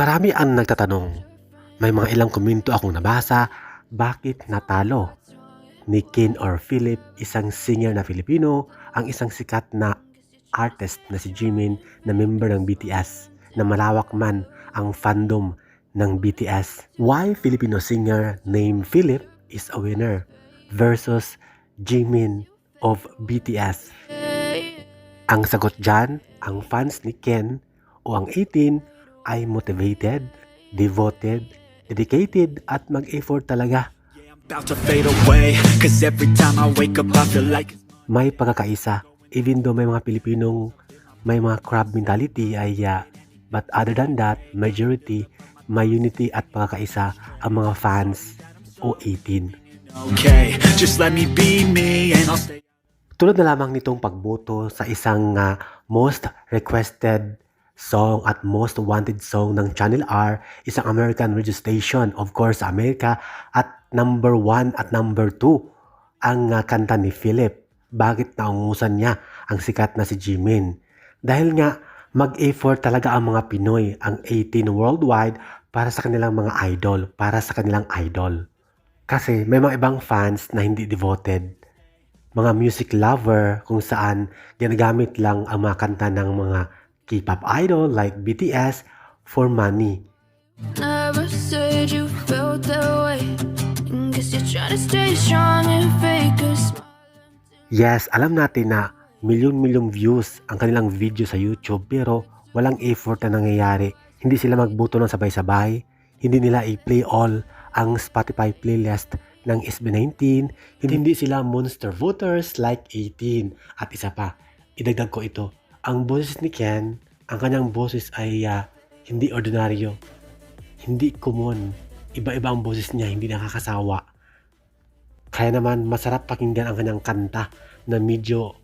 Marami ang nagtatanong. May mga ilang komento akong nabasa, bakit natalo? Ni Ken or Philip, isang singer na Filipino, ang isang sikat na artist na si Jimin na member ng BTS na malawak man ang fandom ng BTS. Why Filipino singer named Philip is a winner versus Jimin of BTS? Ang sagot dyan, ang fans ni Ken o ang 18 ay motivated, devoted, dedicated at mag-effort talaga. May pagkakaisa. Even though may mga Pilipinong may mga crab mentality ay uh, but other than that, majority may unity at pagkakaisa ang mga fans o 18. okay Just let me be me and I'll stay Tulad na lamang nitong pagboto sa isang ah, most requested song at most wanted song ng Channel R, isang American radio station, of course, Amerika, at number 1 at number 2 ang ah, kanta ni Philip. Bakit naungusan niya ang sikat na si Jimin? Dahil nga, mag-effort talaga ang mga Pinoy, ang 18 worldwide, para sa kanilang mga idol, para sa kanilang idol. Kasi may mga ibang fans na hindi devoted mga music lover kung saan ginagamit lang ang mga kanta ng mga K-pop idol like BTS for money. Never said you felt that way. Guess you're trying to stay strong and fake a smile. Yes, alam natin na milyon-milyong views ang kanilang video sa YouTube pero walang effort na nangyayari. Hindi sila magbuto ng sabay-sabay, hindi nila i-play all ang Spotify playlist ng SB19, hindi sila monster voters like 18. At isa pa, idagdag ko ito, ang boses ni Ken, ang kanyang boses ay ah, hindi ordinaryo, hindi common. Iba-iba ang boses niya, hindi nakakasawa. Kaya naman masarap pakinggan ang kanyang kanta na medyo